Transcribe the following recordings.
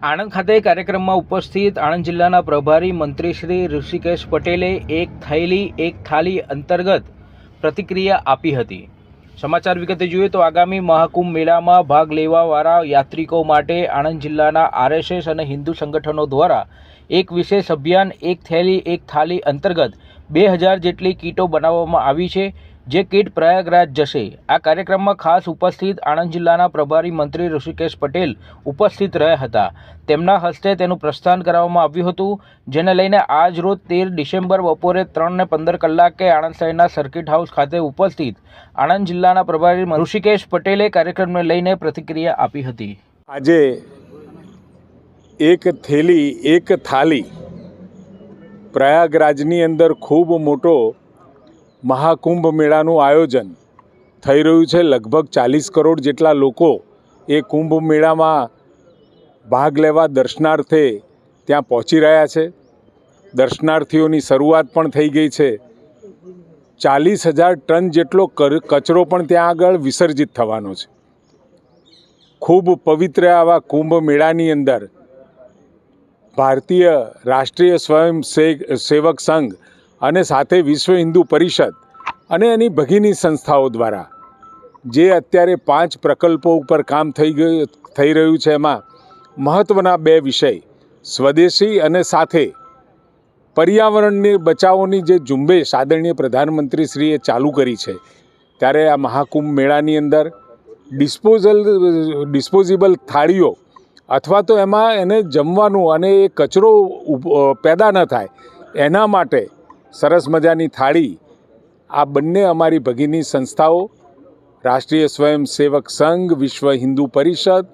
આણંદ ખાતે કાર્યક્રમમાં ઉપસ્થિત આણંદ જિલ્લાના પ્રભારી મંત્રી શ્રી ઋષિકેશ પટેલે એક થયેલી, એક થાળી અંતર્ગત પ્રતિક્રિયા આપી હતી. સમાચાર વિગતે જોઈએ તો આગામી મહાકુંભ મેળામાં ભાગ લેવાવાળા યાત્રિકો માટે આણંદ જિલ્લાના આરએસએસ અને હિન્દુ સંગઠનો દ્વારા એક વિશેષ અભિયાન, એક થેલી, એક થાળી અંતર્ગત બે હજાર જેટલી કીટો બનાવવામાં આવી છે. જે કીટ પ્રયાગરાજ જશે. આ કાર્યક્રમમાં ખાસ ઉપસ્થિત આણંદ જિલ્લાના પ્રભારી મંત્રી ઋષિકેશ પટેલ ઉપસ્થિત રહ્યા હતા. તેમના હસ્તે તેનું પ્રસ્થાન કરાવવામાં આવ્યું હતું, જેને લઈને આજ રોજ તેર ડિસેમ્બર બપોરે ત્રણને પંદર કલાકે આણંદ શહેરના સર્કિટ હાઉસ ખાતે ઉપસ્થિત આણંદ જિલ્લાના પ્રભારી ઋષિકેશ પટેલે કાર્યક્રમને લઈને પ્રતિક્રિયા આપી હતી. આજે એક થેલી, એક થાલી પ્રયાગરાજની અંદર ખૂબ મોટો મહાકુંભ મેળાનું આયોજન થઈ રહ્યું છે. લગભગ ચાલીસ કરોડ જેટલા લોકો એ કુંભ મેળામાં ભાગ લેવા દર્શનાર્થે ત્યાં પહોંચી રહ્યા છે. દર્શનાર્થીઓની શરૂઆત પણ થઈ ગઈ છે. ચાલીસ હજાર ટન જેટલો કચરો પણ ત્યાં આગળ વિસર્જિત થવાનો છે. ખૂબ પવિત્ર આવા કુંભ મેળાની અંદર ભારતીય રાષ્ટ્રીય સ્વયં સેવક સંઘ અને સાથે વિશ્વ હિન્દુ પરિષદ અને એની ભગીની સંસ્થાઓ દ્વારા. જે અત્યારે પાંચ પ્રકલ્પો ઉપર કામ થઈ ગયું, થઈ રહ્યું છે એમાં મહત્ત્વના બે વિષય, સ્વદેશી અને સાથે પર્યાવરણની બચાવોની જે ઝુંબેશ આદરણીય પ્રધાનમંત્રીશ્રીએ ચાલુ કરી છે, ત્યારે આ મહાકુંભ મેળાની અંદર ડિસ્પોઝલ, ડિસ્પોઝિબલ થાળીઓ અથવા તો એમાં એને જમવાનું અને એ કચરો પેદા ન થાય, એના માટે સરસ મજાની થાળી આ બંને અમારી ભગીની સંસ્થાઓ, રાષ્ટ્રીય સ્વયંસેવક સંઘ, વિશ્વ હિન્દુ પરિષદ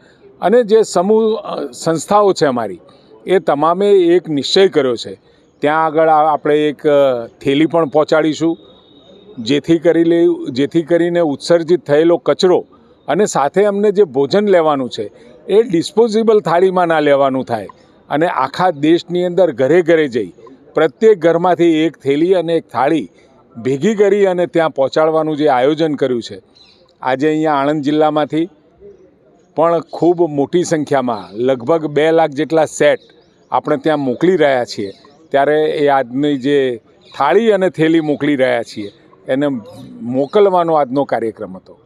અને જે સમૂહ સંસ્થાઓ છે અમારી, એ તમામે એક નિશ્ચય કર્યો છે. ત્યાં આગળ આપણે એક થેલી પણ પહોંચાડીશું, જેથી કરી લે, જેથી કરીને ઉત્સર્જિત થયેલો કચરો અને સાથે અમને જે ભોજન લેવાનું છે, એ ડિસ્પોઝિબલ થાળીમાં ના લેવાનું થાય અને આખા દેશની અંદર ઘરે ઘરે જઈ પ્રત્યેક ઘરમાંથી એક થેલી અને એક થાળી ભેગી કરી અને ત્યાં પહોંચાડવાનું જે આયોજન કર્યું છે. આજે અહીંયા આણંદ જિલ્લામાંથી પણ ખૂબ મોટી સંખ્યામાં, લગભગ બે લાખ જેટલા સેટ આપણે ત્યાં મોકલી રહ્યા છીએ. ત્યારે એ આજની જે થાળી અને થેલી મોકલી રહ્યા છીએ. એને મોકલવાનો આજનો કાર્યક્રમ હતો.